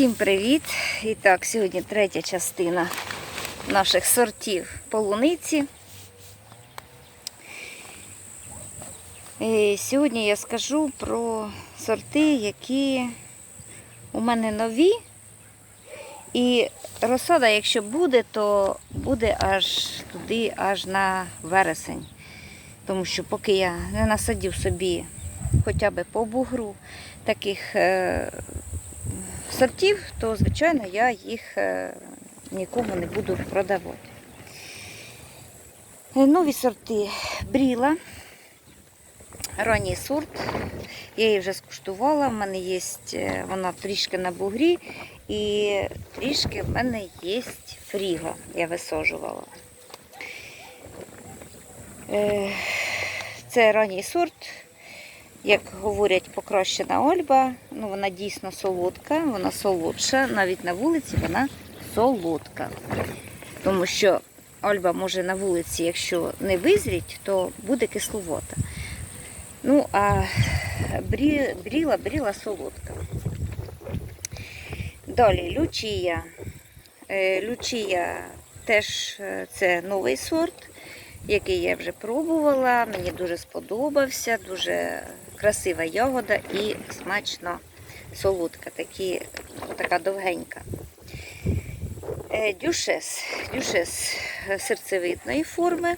Всім привіт! І так, сьогодні третя частина наших сортів полуниці. І сьогодні я скажу про сорти, які у мене нові. І розсада, якщо буде, то буде аж туди, аж на вересень. Тому що поки я не насадив собі хоча б по бугру таких е, сортів, то, звичайно, я їх е, нікому не буду продавати. Е, Нові сорти бріла. Ранній сорт. Я її вже скуштувала. В мене є е, вона трішки на бугрі і трішки в мене є фріга. Я висаджувала. Е, Це ранній сорт. Як говорять, покращена ольба, ну вона дійсно солодка, вона солодша, навіть на вулиці вона солодка. Тому що ольба може на вулиці, якщо не визріть, то буде кисловата. Ну, а брі, бріла, бріла солодка. Далі лючія. Е, Лючія теж е, це новий сорт, який я вже пробувала. Мені дуже сподобався, дуже красива ягода і смачно солодка, такі, така довгенька. Е, Дюшес. Дюшес серцевидної форми.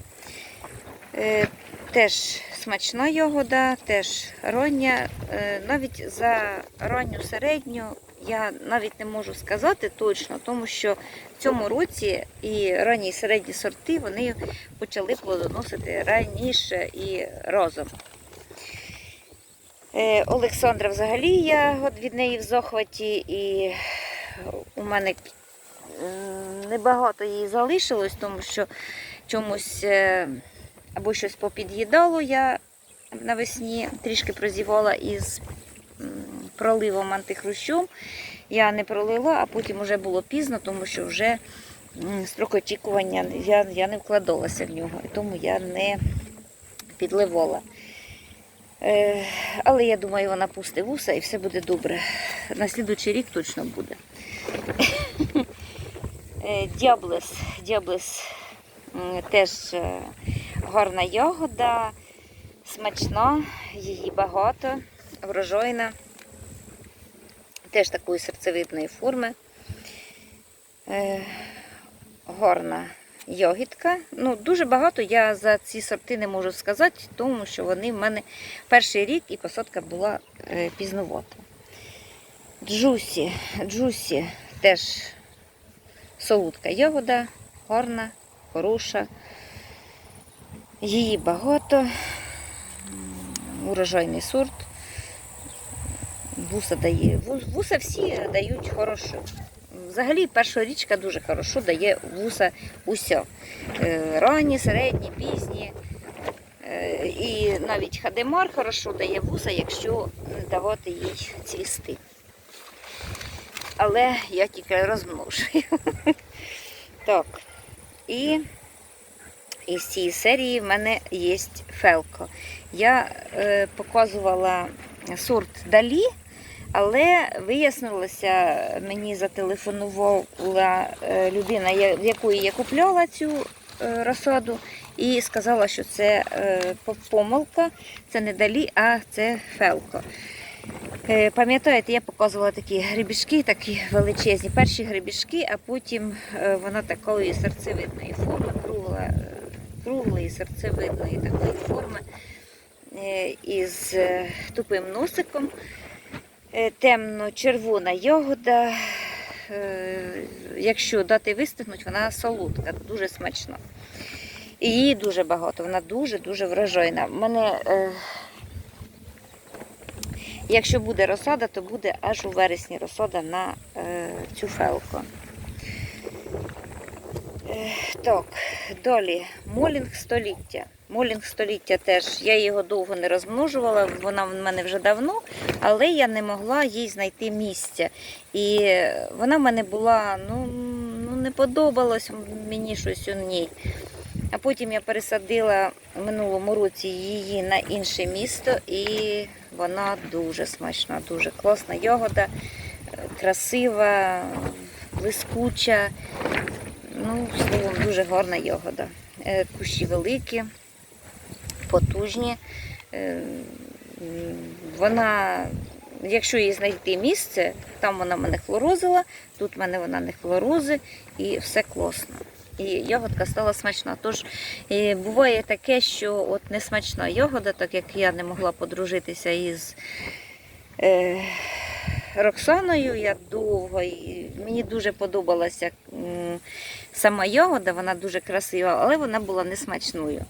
Е, Теж смачна ягода, теж рання. Е, Навіть за ранню середню я навіть не можу сказати точно, тому що в цьому році і ранні і середні сорти вони почали плодоносити раніше і разом. Е, Олександра взагалі я від неї в захваті, і у мене небагато її залишилось, тому що чомусь е, або щось попід'їдало я навесні, трішки прозівала із проливом антихрущом. Я не пролила, а потім вже було пізно, тому що вже строк очікування я, я не вкладалася в нього, тому я не підливала. Е, але я думаю, вона пусте вуса і все буде добре. На слідуючий рік точно буде. Е, Діаблес. Діаблес теж е, гарна ягода, смачна, її багато, врожайна. Теж такої серцевидної форми. Гарна ягідка. Ну, дуже багато я за ці сорти не можу сказати, тому що вони в мене перший рік і посадка була е, пізновата. Джусі. Джусі теж солодка ягода, гарна, хороша. Її багато. Урожайний сорт. Вуса дає. Вуса всі дають хорошо. Взагалі перша річка дуже хорошо дає вуса уся. Е, Ранні, середні, пізні. Е, І навіть хадемар хорошо дає вуса, якщо не давати їй цвісти. Але я тільки розмножую. Так. І із цієї серії в мене є фелко. Я е, показувала сорт далі, але вияснилося, мені зателефонувала е, людина, в якої я купляла цю е, розсаду, і сказала, що це е, помилка, це не далі, а це фелко. Пам'ятаєте, я показувала такі грибішки, такі величезні, перші грибішки, а потім вона такої серцевидної форми, круглої серцевидної такої форми із тупим носиком, темно-червона ягода. Е, Якщо дати вистигнути, вона солодка, дуже смачна. І її дуже багато, вона дуже-дуже врожайна. Мене е, Якщо буде розсада, то буде аж у вересні розсада на е, цю фелку. Так, далі молінг століття. Молінг століття теж, я його довго не розмножувала, вона в мене вже давно, але я не могла їй знайти місця. І вона в мене була, ну, ну не подобалось мені щось у ній. А потім я пересадила в минулому році її на інше місто, і вона дуже смачна, дуже класна ягода. красива, блискуча. Ну, словом, дуже гарна ягода. Е, Кущі великі, потужні. Е, Вона, якщо їй знайти місце, там вона мене хлорозила, тут мене вона не хлорози і все класно. І ягодка стала смачна. Тож е, буває таке, що от не смачна ягода, так як я не могла подружитися із Роксаною, я довго, і мені дуже подобалася сама ягода, вона дуже красива, але вона була не смачною.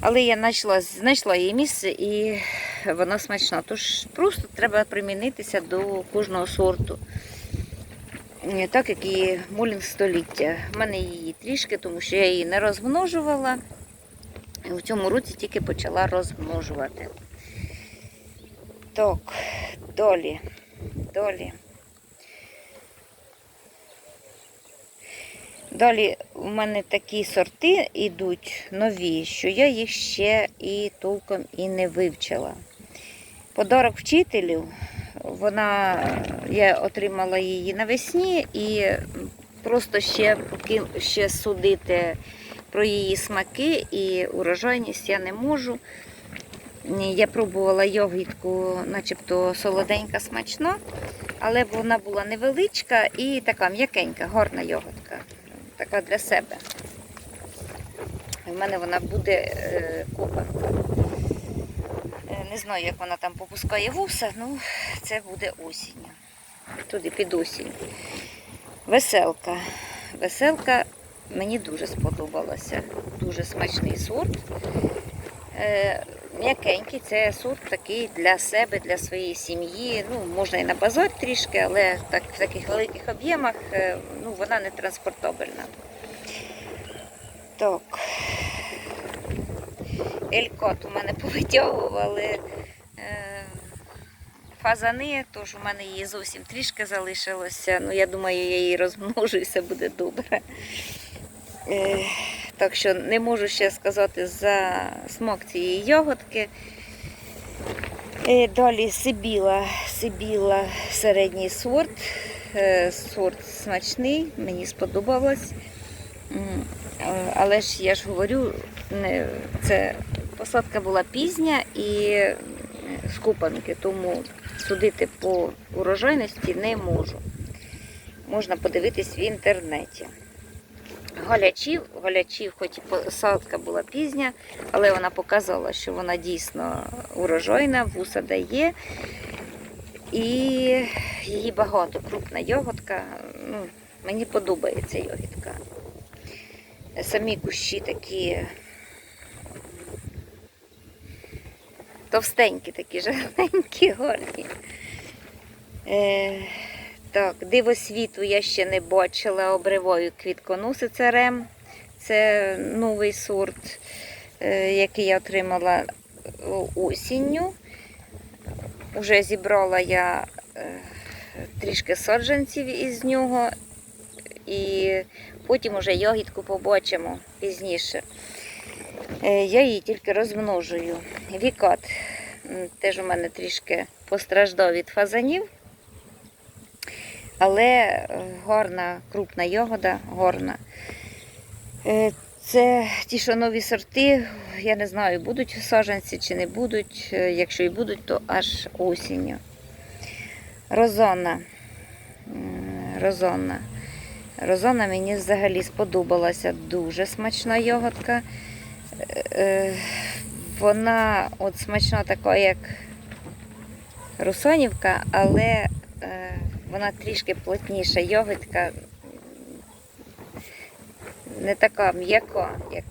Але я знайшла, знайшла її місце і вона смачна. Тож просто треба примінитися до кожного сорту. Е, Так як і мулінг століття. У мене її трішки, тому що я її не розмножувала. І в цьому році тільки почала розмножувати. Так, долі, долі. Далі у мене такі сорти йдуть нові, що я їх ще і толком і не вивчила. Подарок вчителю, вона, я отримала її навесні і просто ще, поки ще судити про її смаки і урожайність я не можу. Я пробувала йогітку, начебто солоденька, смачна, але вона була невеличка і така м'якенька, гарна йогуртка. Така для себе. У мене вона буде е, купанка. Е, Не знаю, як вона там попускає вуса, ну це буде осінню. Туди під осінь. Веселка. Веселка мені дуже сподобалася. Дуже смачний сорт. Е, М'якенький, це сорт такий для себе, для своєї сім'ї. Ну, можна і на базар трішки, але так, в таких великих об'ємах е, ну, вона не транспортабельна. Так. Елькот у мене повитягували е, фазани, тож у мене її зовсім трішки залишилося. Ну, я думаю, я її розмножу і все буде добре. Е, так що не можу ще сказати за смак цієї ягодки. Е, Далі Сибіла, Сибіла середній сорт. Е, Сорт смачний, мені сподобалось. Е, Але ж я ж говорю, це посадка була пізня і е, з купанки, тому судити по урожайності не можу. Можна подивитись в інтернеті. Голячів, голячів, хоч і посадка була пізня, але вона показала, що вона дійсно урожайна, вуса дає. І її багато, крупна йоготка. Ну, мені подобається йогітка. Самі кущі такі товстенькі, такі жирненькі, гарні. Е, так, диво світу я ще не бачила, обриваю квітконоси церем. Це новий сорт, е, який я отримала осінню. Уже зібрала я е, трішки саджанців із нього, і потім уже ягідку побачимо пізніше. Е, Я її тільки розмножую. Вікат теж у мене трішки постраждав від фазанів. Але е, гарна, крупна ягода, гарна. Е, Це ті, що нові сорти, я не знаю, будуть саджанці чи не будуть. Е, Якщо і будуть, то аж осінню. Розона. М, Розона. Мені взагалі сподобалася. Дуже смачна ягодка. Е, Вона от смачна така, як русонівка, але вона трішки плотніша йогуртка, не така м'яка, як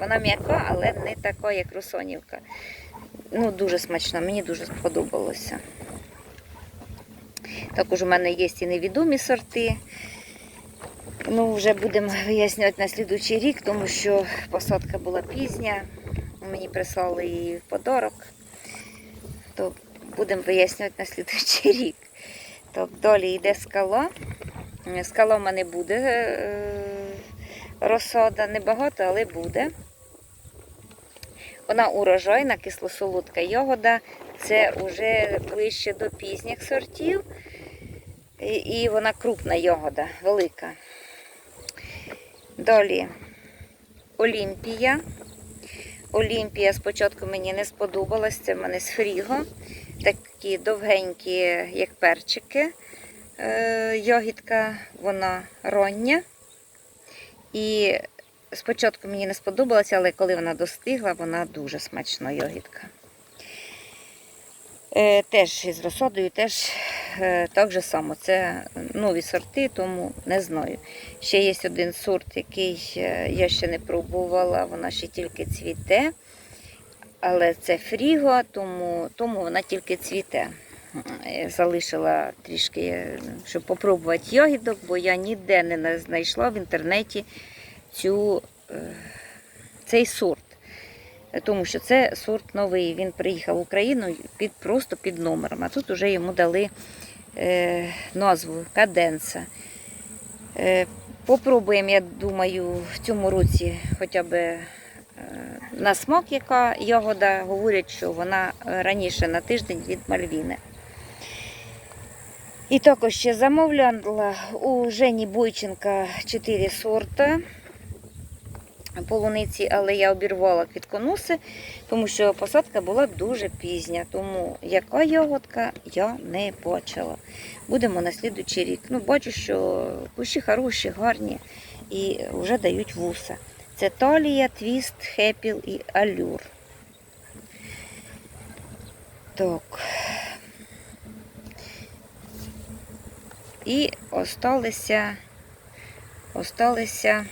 вона м'яка, але не така, як русонівка. Ну, дуже смачна, мені дуже сподобалося. Також у мене є і невідомі сорти. Ну, вже будемо вияснювати на слідуючий рік, тому що посадка була пізня. Мені прислали її в подарок. То будемо вияснювати на слідуючий рік. Так, далі йде скала. Е, Скала в мене буде е, розсада, небагато, але буде. Вона урожайна, кисло-солодка. Це вже ближче до пізніх сортів. І вона крупна ягода, велика. Далі Олімпія. Олімпія спочатку мені не сподобалась, це в мене з фріго. Такі довгенькі, як перчики. Йогітка, вона роння. І спочатку мені не сподобалася, але коли вона достигла, вона дуже смачна ягідка. Е, теж із розсадою, теж е, так же само. Це нові сорти, тому не знаю. Ще є один сорт, який е, я ще не пробувала, вона ще тільки цвіте. Але це фріго, тому, тому вона тільки цвіте. Е, Залишила трішки, щоб попробувати ягідок, бо я ніде не знайшла в інтернеті цю, цей сорт. Тому що це сорт новий. Він приїхав в Україну під, просто під номером. А тут вже йому дали е, назву Каденса. Е, попробуємо, я думаю, в цьому році хоча б е, на смак, яка ягода. Говорять, що вона раніше на тиждень від Мальвіни. І також ще замовляла у Жені Бойченка 4 сорта полуниці, але я обірвала квітконоси, тому що посадка була дуже пізня. Тому яка ягодка я не бачила. Будемо на слідуючий рік. Ну, бачу, що кущі хороші, гарні і вже дають вуса. Це талія, твіст, хепіл і алюр. Так. І осталися, осталися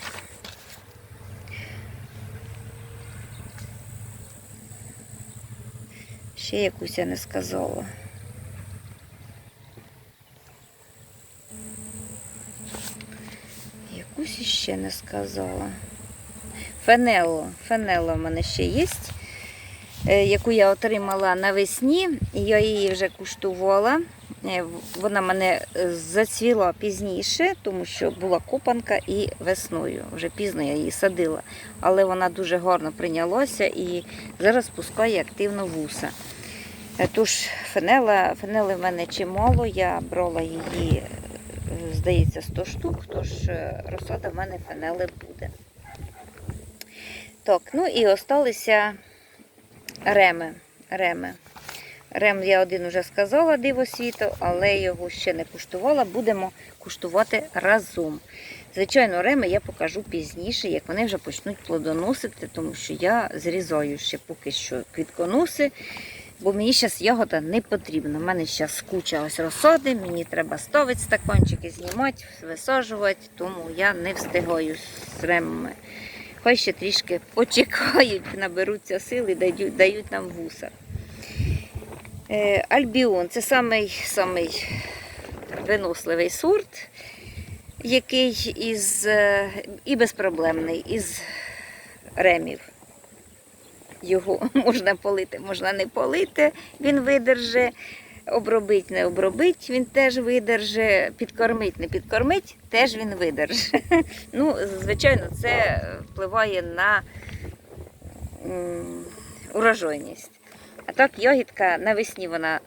ще якусь я не сказала. Якусь іще не сказала. Фенело. Фенело в мене ще є, е, яку я отримала навесні. Я її вже куштувала. Е, Вона мене е, зацвіла пізніше, тому що була копанка і весною. Вже пізно я її садила. Але вона дуже гарно прийнялася і зараз пускає активно вуса. Е, Тож фенела, фенели в мене чимало, я брала її, е, здається, 100 штук, тож е, розсада в мене фенели буде. Так, ну і осталися реми. реми. Рем я один вже сказала диво світу, але його ще не куштувала. Будемо куштувати разом. Звичайно, реми я покажу пізніше, як вони вже почнуть плодоносити, тому що я зрізаю ще поки що квітконоси, бо мені зараз ягода не потрібна. У мене зараз куча ось розсади, мені треба ставити стаканчики, знімати, висаджувати, тому я не встигаю з ремами. Хай ще трішки почекають, наберуться сили, дають, дають нам вуса. Е, Альбіон це самий, самий виносливий сорт, який із, е, і безпроблемний, із ремів. Його можна полити, можна не полити, він видерже, обробить, не обробить, він теж видерже, підкормить, не підкормить, теж він видерже. Ну, звичайно, це впливає на урожайність. А так, йогітка навесні вона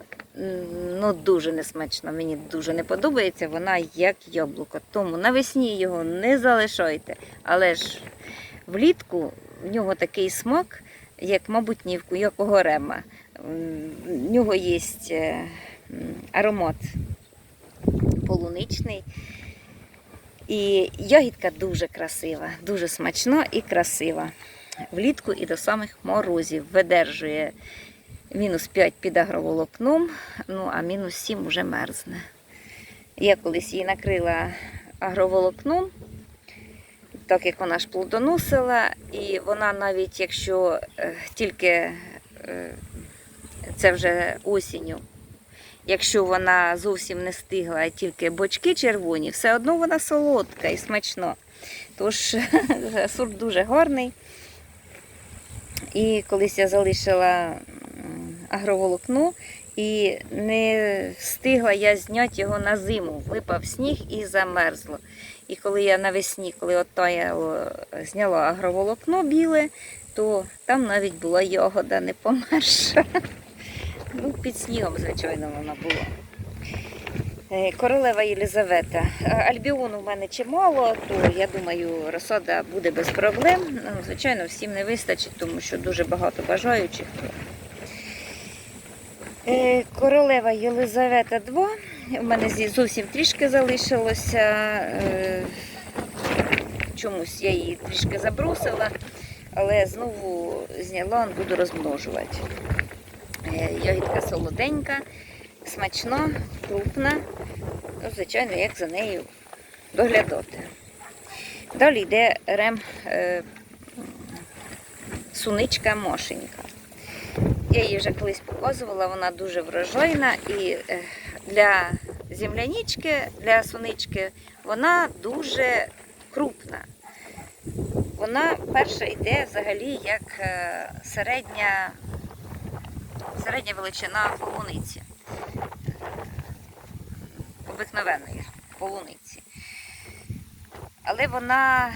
ну, дуже несмачна, мені дуже не подобається, вона як яблуко. Тому навесні його не залишайте. Але ж влітку в нього такий смак, як, мабуть, ні в якого рема. В нього є е, аромат полуничний. І ягідка дуже красива, дуже смачна і красива. Влітку і до самих морозів видержує мінус 5 під агроволокном, ну а мінус 7 вже мерзне. Я колись її накрила агроволокном, так як вона ж плодоносила, і вона навіть якщо е, тільки е, це вже осінню, якщо вона зовсім не стигла, а тільки бочки червоні, все одно вона солодка і смачна. Тож сорт дуже гарний. І колись я залишила агроволокно і не встигла я зняти його на зиму. Випав сніг і замерзло. І коли я навесні, коли оттаяло, зняла агроволокно біле, то там навіть була ягода не померша. Ну, під снігом, звичайно, вона була. Е, Королева Єлизавета. Е, Альбіону в мене чимало, то я думаю, розсада буде без проблем. Ну, звичайно, всім не вистачить, тому що дуже багато бажаючих. Е, Королева Єлизавета 2. У мене зовсім трішки залишилося. Е, Чомусь я її трішки забросила, але знову зняла, буду розмножувати. Е, Ягідка солоденька, смачна, крупна. Ну, звичайно, як за нею доглядати. Далі йде рем суничка мошенька. Я її вже колись показувала, вона дуже врожайна і е, для землянички, для сунички вона дуже крупна. Вона перша йде взагалі як е, середня, середня величина полуниці. Обикновеної полуниці. Але вона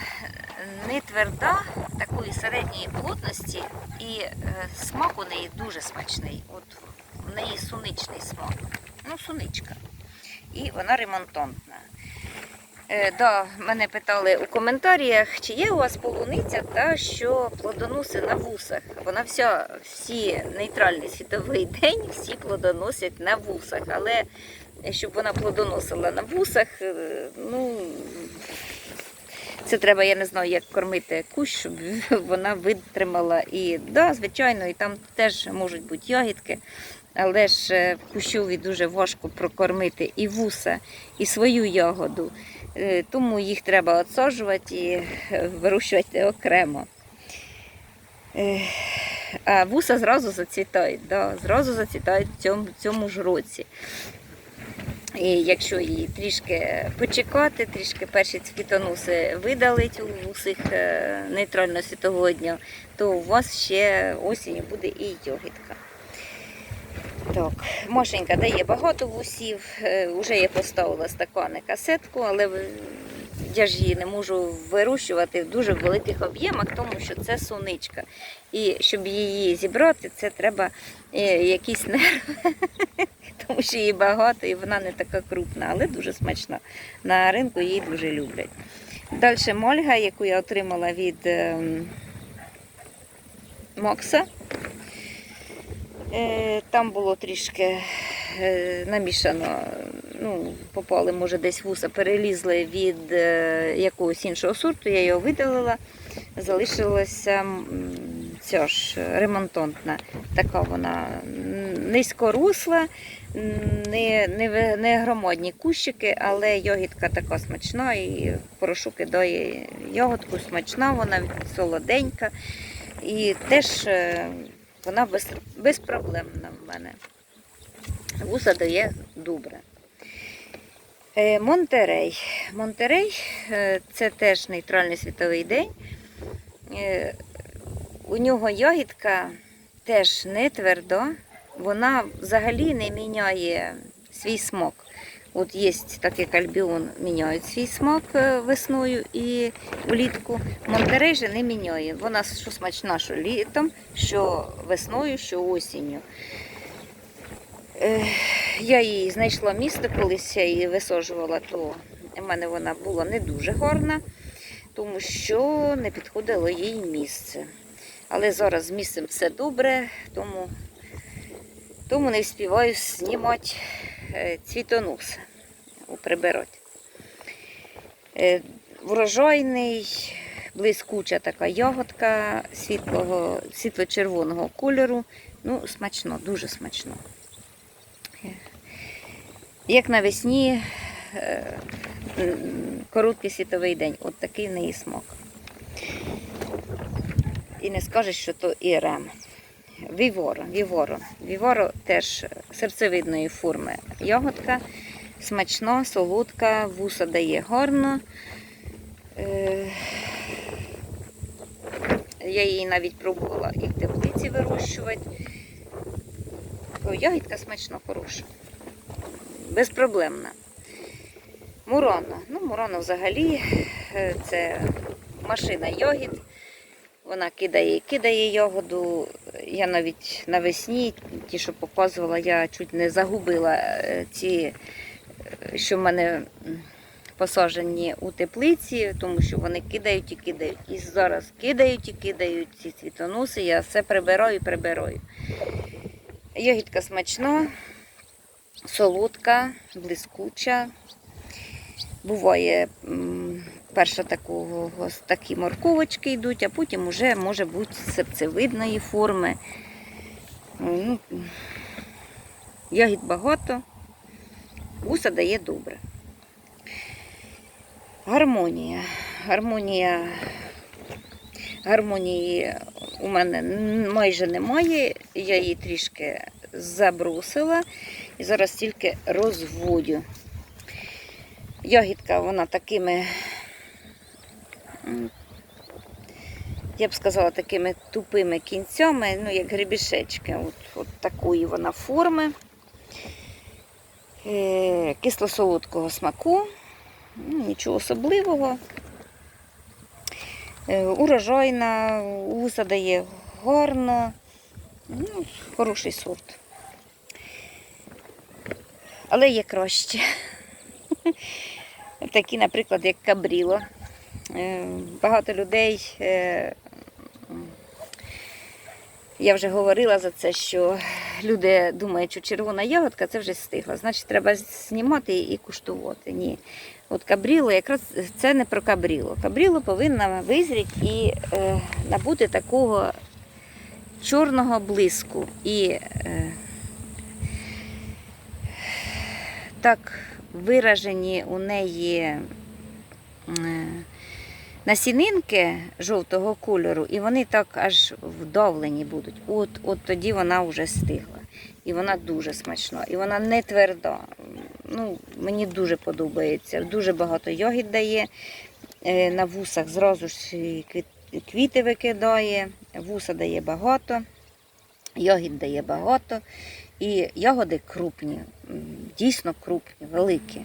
не тверда, такої середньої плотності, і е, смак у неї дуже смачний. От в неї суничний смак. Ну, суничка. І вона ремонтантна. Е, да, мене питали у коментарях, чи є у вас полуниця та що плодоноси на вусах. Вона вся, всі нейтральний світовий день, всі плодоносять на вусах. Але щоб вона плодоносила на вусах, е, ну це треба, я не знаю, як кормити кущ, щоб вона витримала. І да, звичайно, і там теж можуть бути ягідки. Але ж е, кущові дуже важко прокормити і вуса, і свою ягоду. Е, Тому їх треба відсаджувати і е, вирощувати окремо. А вуса зразу зацвітають, да, зразу зацвітають в цьому, цьому ж році. І якщо її трішки почекати, трішки перші цвітонуси видалить у усіх е, нейтрально світового дня, то у вас ще осінь буде і йогітка. Так, Машенька дає багато вусів. Е, Уже я поставила стакани касетку, але я ж її не можу вирощувати в дуже великих об'ємах, тому що це суничка. І щоб її зібрати, це треба е, якісь нерви, тому що її багато і вона не така крупна, але дуже смачна. На ринку її дуже люблять. Далі мольга, яку я отримала від ем, Мокса. Е, Там було трішки е, намішано, ну, попали, може, десь вуса, перелізли від е, якогось іншого сорту, я його видалила. Залишилася ця ж ремонтантна. Така вона низькорусла, не, не, не громадні кущики, але йогітка така смачна і порошу кидає ягодку смачна, вона солоденька. І теж вона без, безпроблемна в мене. Вуса дає добре. Е, Монтерей. Монтерей е, це теж нейтральний світовий день. Е, У нього ягідка теж не тверда, вона взагалі не міняє свій смак. От є так як альбіон міняють свій смак е, весною і влітку. Монтерей же не міняє. Вона що смачна, що літом, що весною, що осінню. Е, Я її знайшла місце, колись я її висаджувала, то в мене вона була не дуже гарна, тому що не підходило їй місце. Але зараз з місцем все добре, тому, тому не встигаю знімати е, цвітонос, прибирати. Е, Врожайний, блискуча така ягодка світлого, світло-червоного кольору. Ну, смачно, дуже смачно. Як навесні е, короткий світовий день, от такий в неї смак. І не скажеш, що то і рем. Віворо, віворо. Віворо теж серцевидної форми ягодка. Смачна, солодка, вуса дає гарно. Е, Я її навіть пробувала і в теплиці вирощувати. О, Ягідка смачно хороша. Безпроблемна. Мурона. Ну, Мурона взагалі е, це машина йогід. Вона кидає і кидає ягоду. Я навіть навесні, ті, що показувала, я чуть не загубила е, ці е, що в мене м, посаджені у теплиці, тому що вони кидають і кидають. І зараз кидають і кидають ці цвітоноси, я все прибираю і прибираю. Ягідка смачна, солодка, блискуча. Буває, перша такого, такі морковочки йдуть, а потім вже може бути сепцевидної форми. Ну, ягід багато, вуса дає добре. Гармонія. Гармонія. Гармонії у мене майже немає. Я її трішки забросила і зараз тільки розводю. Ягідка, вона такими, я б сказала, такими тупими кінцями, ну, як гребішечки. От, от такої вона форми. Е, Кисло-солодкого смаку. Ну, нічого особливого. Е, Урожайна, уса дає гарно. Ну, хороший сорт. Але є краще. Такі, наприклад, як кабріло. Е, Багато людей. е, Я вже говорила за це, що люди думають, що червона ягодка це вже стигла. Значить, треба знімати і куштувати. Ні. От кабріло, якраз це не про кабріло. Кабріло повинна визріти і е, набути такого чорного блиску. І е, так виражені у неї е, насінинки жовтого кольору, і вони так аж вдавлені будуть. От, от тоді вона вже стигла. І вона дуже смачна, і вона не тверда. Ну, мені дуже подобається. Дуже багато йогід дає. Е, На вусах зразу ж квіти викидає, вуса дає багато, йогід дає багато. І ягоди крупні, дійсно крупні, великі.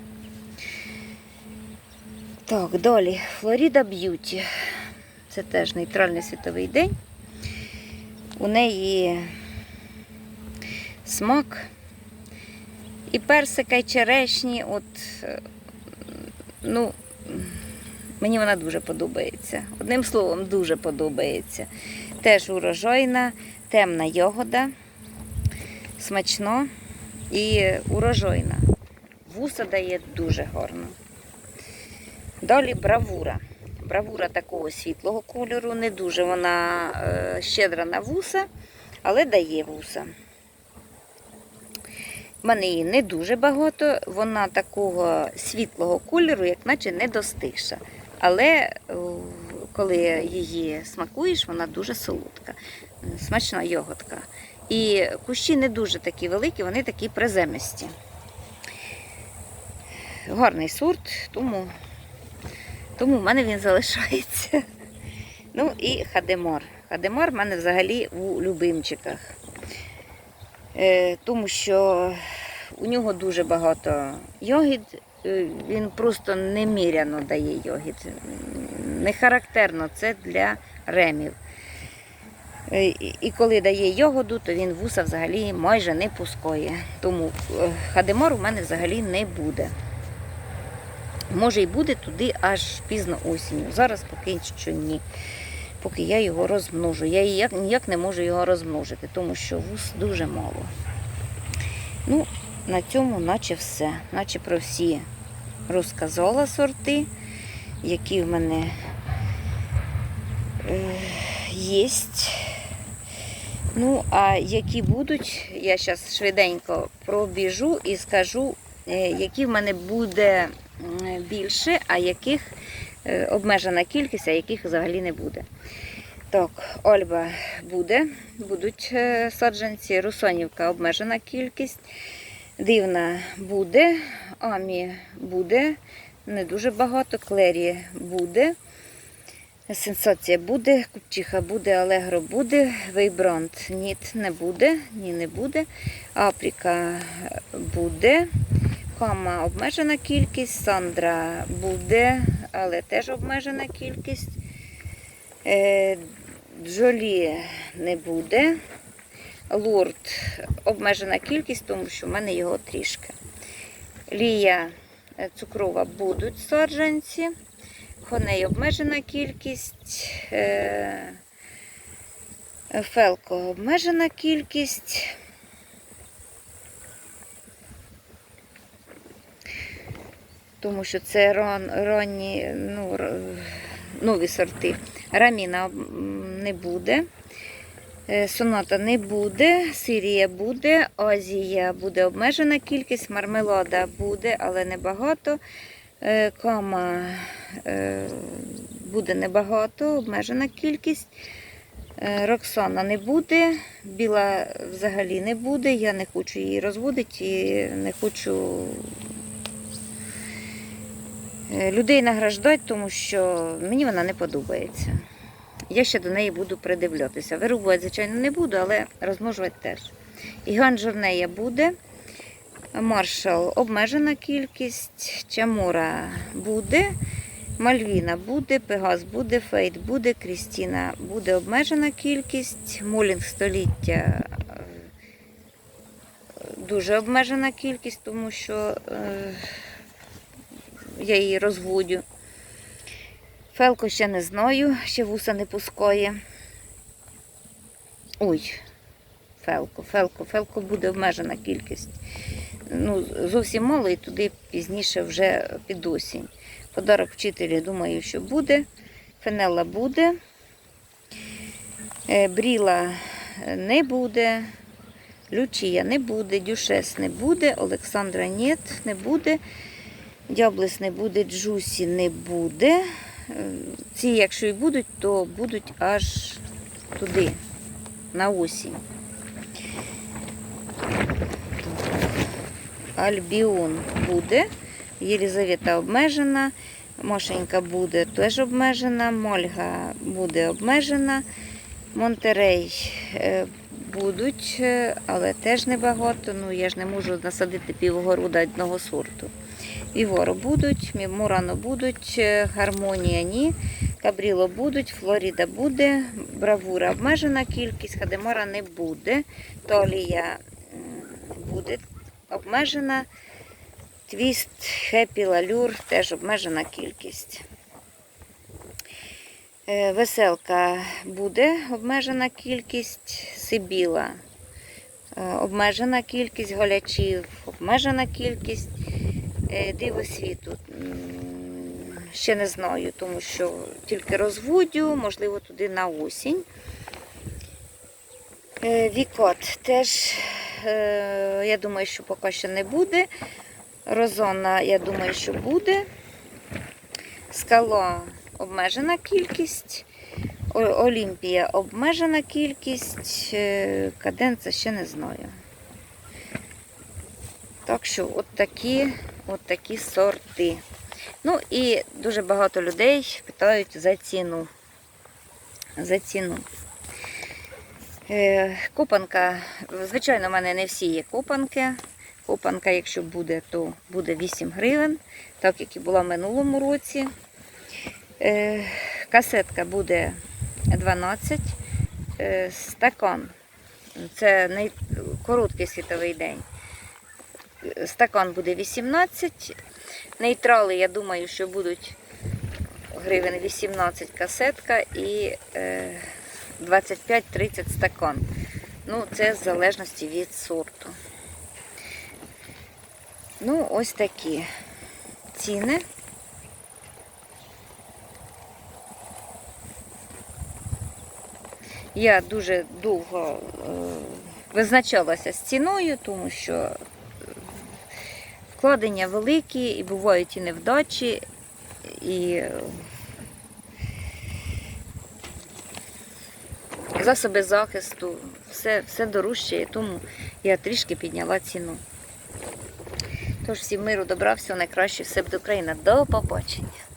Так, далі. Флоріда Б'юті. Це теж нейтральний світовий день. У неї смак і персика, і черешні. От, е, ну, мені вона дуже подобається. Одним словом, дуже подобається. Теж урожайна, темна ягода, смачно і урожайна. Вуса дає дуже гарно. Далі бравура. Бравура такого світлого кольору, не дуже вона е, щедра на вуса, але дає вуса. В мене її не дуже багато, вона такого світлого кольору, як наче не достигша. Але е, коли її смакуєш, вона дуже солодка, смачна йоготка. І кущі не дуже такі великі, вони такі приземисті. Гарний сорт, тому, тому в мене він залишається. Ну і хадемор. Хадемор в мене взагалі у любимчиках. Е, тому що у нього дуже багато йогід, е, він просто неміряно дає йогід. Не характерно це для ремів. Е, І коли дає йогоду, то він вуса взагалі майже не пускає. Тому хадемор у мене взагалі не буде. Може і буде туди аж пізно осінню. Зараз поки що ні. Поки я його розмножу. Я ніяк, ніяк не можу його розмножити, тому що вус дуже мало. Ну, на цьому наче все. Наче про всі розказала сорти, які в мене е, є. Ну, а які будуть, я зараз швиденько пробіжу і скажу, е, які в мене буде більше, а яких е, обмежена кількість, а яких взагалі не буде. Так, Ольба буде, будуть е, саджанці, Русонівка обмежена кількість, дивна буде, Амі буде, не дуже багато, Клері буде. Сенсація буде, Купчиха буде, Алегро буде, Вейбрант ні, не буде, ні, не буде. Апріка буде. Кама обмежена кількість, Сандра буде, але теж обмежена кількість. Е, Джолі не буде. Лорд обмежена кількість, тому що в мене його трішки. Лія е, цукрова будуть саджанці, коней обмежена кількість, е, фелко обмежена кількість. Тому що це ран, ранні, ну, нові сорти. Раміна не буде. Е, Соната не буде, Сирія буде, Азія буде обмежена кількість, мармелада буде, але небагато. Е, Кама е, буде небагато, обмежена кількість. Роксана не буде, біла взагалі не буде. Я не хочу її розводити і не хочу людей награждати, тому що мені вона не подобається. Я ще до неї буду придивлятися. Вирубувати, звичайно, не буду, але розмножувати теж. Іган жорнея буде. Маршал обмежена кількість, Чамура буде, Мальвіна буде, Пегас буде, Фейт буде, Крістіна буде обмежена кількість, Молінг століття е, дуже обмежена кількість, тому що е, я її розводю. Фелко ще не знаю, ще вуса не пускає. Ой, фелко, фелко, фелко буде обмежена кількість. Ну, зовсім мало і туди пізніше вже під осінь. Подарок вчителю, думаю, що буде. Фенелла буде. Е, Бріла не буде. Лючія не буде, Дюшес не буде, Олександра Нєт не буде. Дяблес не буде, Джусі не буде. Е, Ці, якщо і будуть, то будуть аж туди, на осінь. Альбіон буде. Єлізавета обмежена. Машенька буде теж обмежена. Мольга буде обмежена. Монтерей е, будуть, е, але теж небагато. Ну, я ж не можу насадити півгорода одного сорту. Віворо будуть, Мурано будуть, е, гармонія ні, Кабріло будуть, Флоріда буде, Бравура обмежена кількість, Хадемора не буде, Толія буде обмежена, Твіст, Хеппі, Лалюр теж обмежена кількість. Е, Веселка буде обмежена кількість, Сибіла е, обмежена кількість, голячів обмежена кількість. Е, Диво світу ще не знаю, тому що тільки розводю, можливо, туди на осінь. Е, Вікот теж, е, я думаю, що поки що не буде. Розона, я думаю, що буде. Скала обмежена кількість. Олімпія обмежена кількість. Каденца ще не знаю. Так що от такі, от такі сорти. Ну і дуже багато людей питають за ціну. За ціну. Е, Копанка, звичайно, в мене не всі є копанки. Копанка, якщо буде, то буде 8 гривень, так як і була в минулому році. Е, Касетка буде 12. Е, Стакан. Це короткий світовий день. Стакан буде 18. Нейтрали, я думаю, що будуть гривень 18 касетка і е, 25-30 стакан. Ну, це в залежності від сорту. Ну, ось такі ціни. Я дуже довго е, визначалася з ціною, тому що е, вкладення великі і бувають і невдачі, і е, засоби захисту, все, все дорожче, тому я трішки підняла ціну. Тож всім миру, добра, всього найкраще, все буде Україна. До побачення.